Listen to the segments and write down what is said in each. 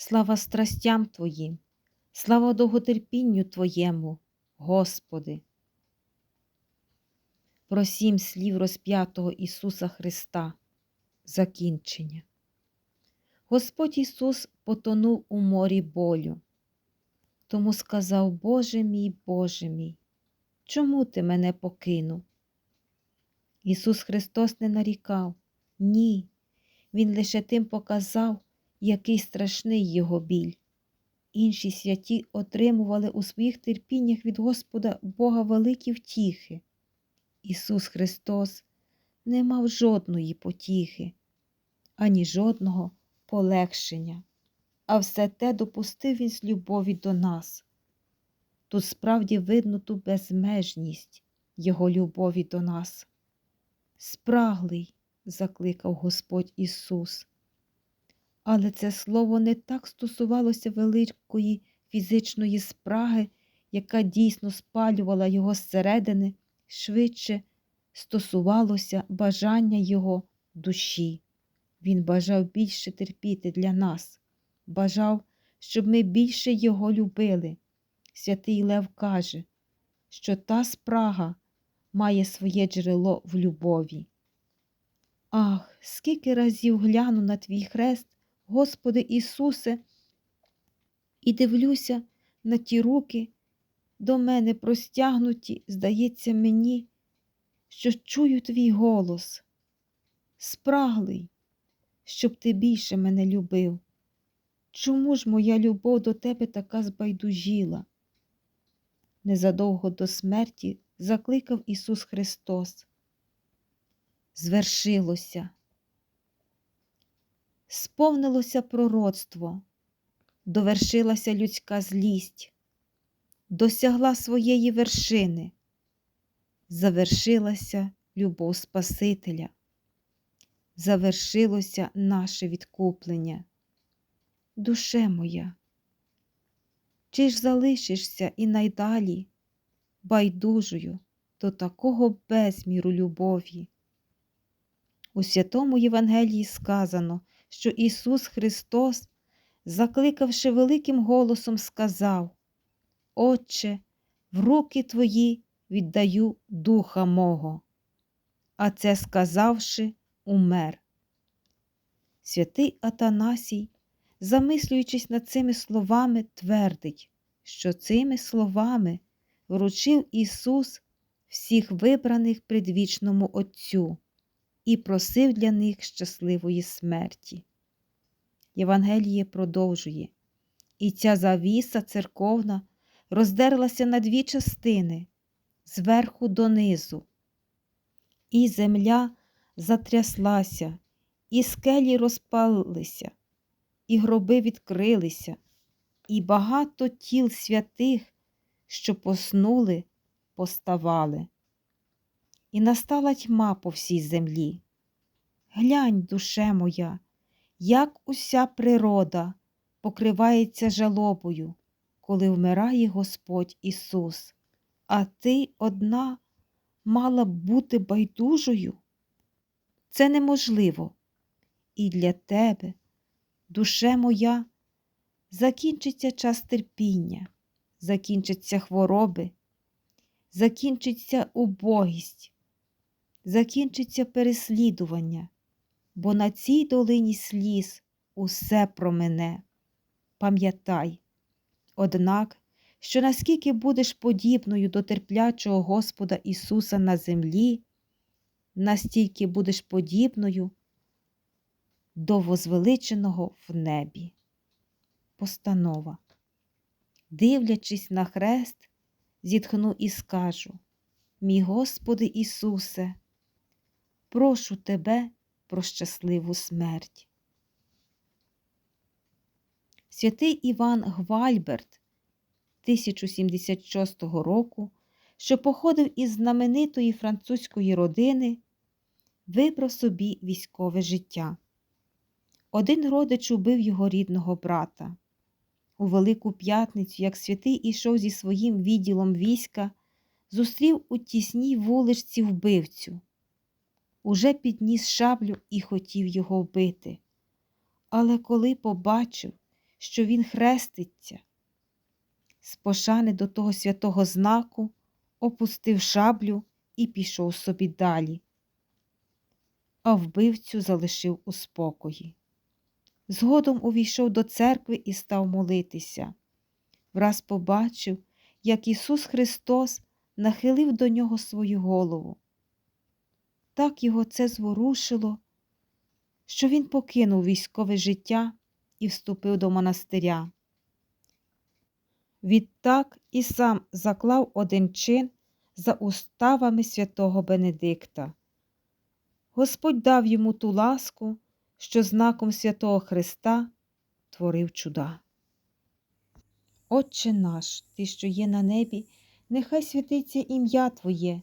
слава страстям Твоїм, слава довготерпінню Твоєму, Господи. Про сім слів розп'ятого Ісуса Христа. Закінчення. Господь Ісус потонув у морі болю. Тому сказав, Боже мій, Боже мій, чому ти мене покинув? Ісус Христос не нарікав, ні, Він лише тим показав, який страшний Його біль. Інші святі отримували у своїх терпіннях від Господа Бога великі втіхи. Ісус Христос не мав жодної потіхи, ані жодного полегшення, а все те допустив Він з любові до нас. Тут справді видно ту безмежність Його любові до нас. Спраглий, закликав Господь Ісус. Але це слово не так стосувалося великої фізичної спраги, яка дійсно спалювала його зсередини, швидше стосувалося бажання його душі. Він бажав більше терпіти для нас, бажав, щоб ми більше його любили. Святий Лев каже, що та спрага має своє джерело в любові. Ах, скільки разів гляну на твій хрест, Господи Ісусе, і дивлюся на ті руки, до мене простягнуті, здається мені, що чую твій голос, спраглий, щоб ти більше мене любив. Чому ж моя любов до тебе така збайдужіла? Незадовго до смерті закликав Ісус Христос. Звершилося. Сповнилося пророцтво, довершилася людська злість, досягла своєї вершини, завершилася любов Спасителя, завершилося наше відкуплення. Душе моя, чи ж залишишся і найдалі байдужою до такого безміру любові? У святому Євангелії сказано, що Ісус Христос, закликавши великим голосом, сказав: Отче, в руки Твої віддаю духа мого. А це сказавши, умер. Святий Атанасій, замислюючись над цими словами, твердить, що цими словами вручив Ісус всіх вибраних предвічному Отцю і просив для них щасливої смерті. Євангеліє продовжує, і ця завіса церковна роздерлася на дві частини зверху донизу, і земля затряслася, і скелі розпалилися, і гроби відкрилися, і багато тіл святих, що поснули, поставали і настала тьма по всій землі. Глянь, душе моя, як уся природа покривається жалобою, коли вмирає Господь Ісус, а ти одна мала б бути байдужою. Це неможливо. І для тебе, душе моя, закінчиться час терпіння, закінчаться хвороби, закінчиться убогість, закінчиться переслідування, бо на цій долині сліз усе про мене. Пам'ятай, однак, що наскільки будеш подібною до терплячого Господа Ісуса на землі, настільки будеш подібною до возвеличеного в небі. Постанова. Дивлячись на хрест, зітхну і скажу Мій Господи Ісусе, прошу Тебе про щасливу смерть. Святий Іван Гвальберт 1076 року, що походив із знаменитої французької родини, вибрав собі військове життя. Один родич убив його рідного брата. У Велику П'ятницю, як святий ішов зі своїм відділом війська, зустрів у тісній вуличці вбивцю уже підніс шаблю і хотів його вбити. Але коли побачив, що він хреститься. З пошани до того святого знаку опустив шаблю і пішов собі далі, а вбивцю залишив у спокої. Згодом увійшов до церкви і став молитися. Враз побачив, як Ісус Христос нахилив до нього свою голову. Так його це зворушило, що він покинув військове життя і вступив до монастиря. Відтак і сам заклав один чин за уставами святого Бенедикта. Господь дав йому ту ласку, що знаком святого Христа творив чуда. Отче наш, Ти, що є на небі, нехай святиться ім'я Твоє,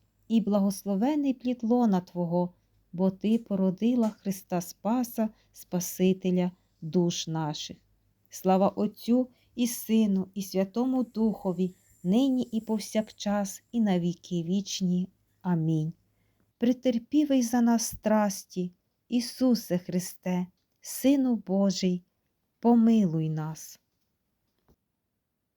і благословений плід лона Твого, бо Ти породила Христа Спаса, Спасителя душ наших. Слава Отцю і Сину, і Святому Духові, нині і повсякчас, і на віки вічні. Амінь. Притерпівий за нас страсті, Ісусе Христе, Сину Божий, помилуй нас.